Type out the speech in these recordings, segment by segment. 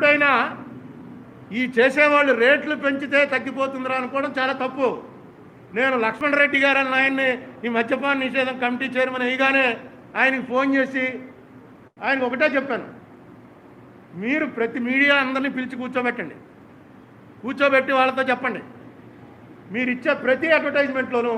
ఎప్పుడైనా ఈ చేసేవాళ్ళు రేట్లు పెంచితే తగ్గిపోతుందిరా అనుకోవడం చాలా తప్పు. నేను లక్ష్మణ్ రెడ్డి గారు అన్న ఆయన్ని ఈ మద్యపాన నిషేధం కమిటీ చైర్మన్ అయ్యగానే ఆయనకి ఫోన్ చేసి ఆయనకు ఒకటే చెప్పాను. మీరు ప్రతి మీడియా అందరినీ పిలిచి కూర్చోబెట్టండి. కూర్చోబెట్టి వాళ్ళతో చెప్పండి. మీరు ఇచ్చే ప్రతి అడ్వర్టైజ్మెంట్లోనూ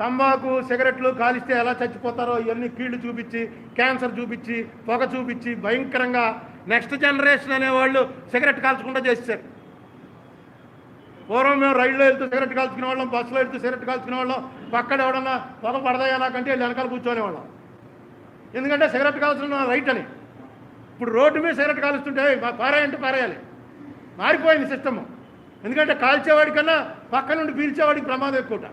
తంబాకు సిగరెట్లు కాలిస్తే ఎలా చచ్చిపోతారో ఇవన్నీ కీళ్ళు చూపించి క్యాన్సర్ చూపించి పొగ చూపించి భయంకరంగా నెక్స్ట్ జనరేషన్ అనేవాళ్ళు సిగరెట్ కాల్చకుండా చేస్తారు పూర్వం మేము రైల్లో వెళ్తూ సిగరెట్ కాల్చుకునే వాళ్ళం బస్సులో వెళ్తూ సిగరెట్ కాల్చుకునే వాళ్ళం పక్కన ఎవడన్నా పొగ పడదాయా నాకంటే వెళ్ళి వెనకాల కూర్చోనేవాళ్ళం ఎందుకంటే సిగరెట్ కాల్చడం రైట్ అని. ఇప్పుడు రోడ్డు మీద సిగరెట్ కాలుస్తుంటే పారాయంటే పారేయాలి. మారిపోయింది సిస్టమ్. ఎందుకంటే కాల్చేవాడికన్నా పక్క నుండి పీల్చేవాడికి ప్రమాదం ఎక్కువ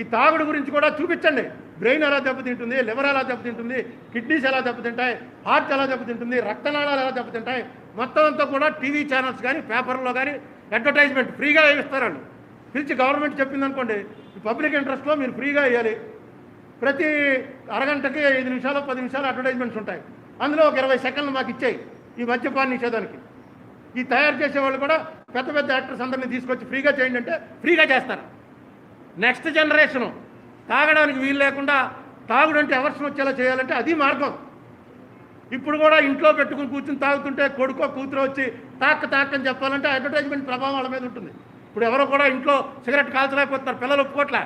ఈ తాగుడు గురించి కూడా చూపించండి. బ్రెయిన్ ఎలా దెబ్బతింటుంది లివర్ ఎలా దెబ్బతింటుంది కిడ్నీస్ ఎలా దెబ్బతింటాయి హార్ట్ ఎలా దెబ్బతింటుంది రక్తనాళాలు ఎలా దెబ్బతింటాయి మొత్తం అంతా కూడా టీవీ ఛానల్స్ కానీ పేపర్లో కానీ అడ్వర్టైజ్మెంట్ ఫ్రీగా ఇస్తారు వాళ్ళు. పిలిచి గవర్నమెంట్ చెప్పింది అనుకోండి పబ్లిక్ ఇంట్రెస్ట్లో మీరు ఫ్రీగా వేయాలి ప్రతి అరగంటకి ఐదు నిమిషాలు పది నిమిషాలు అడ్వర్టైజ్మెంట్స్ ఉంటాయి. అందులో ఒక ఇరవై సెకండ్లు మాకు ఇచ్చాయి ఈ మద్యపాన నిషేధానికి. ఈ తయారు చేసే వాళ్ళు కూడా పెద్ద పెద్ద యాక్టర్స్ అందరినీ తీసుకొచ్చి ఫ్రీగా చేయండి అంటే ఫ్రీగా చేస్తారు. Next generation. తాగడానికి వీలు లేకుండా తాగుడంటే అవర్షం వచ్చేలా చేయాలంటే అది మార్గం. ఇప్పుడు కూడా ఇంట్లో పెట్టుకుని కూర్చుని తాగుతుంటే కొడుకో కూతురు వచ్చి తాక్క తాకని చెప్పాలంటే అడ్వర్టైజ్మెంట్ ప్రభావం వాళ్ళ మీద ఉంటుంది. ఇప్పుడు ఎవరో కూడా ఇంట్లో సిగరెట్ కాల్చలేకపోతున్నారు పిల్లలు ఒప్పుకోట్లే.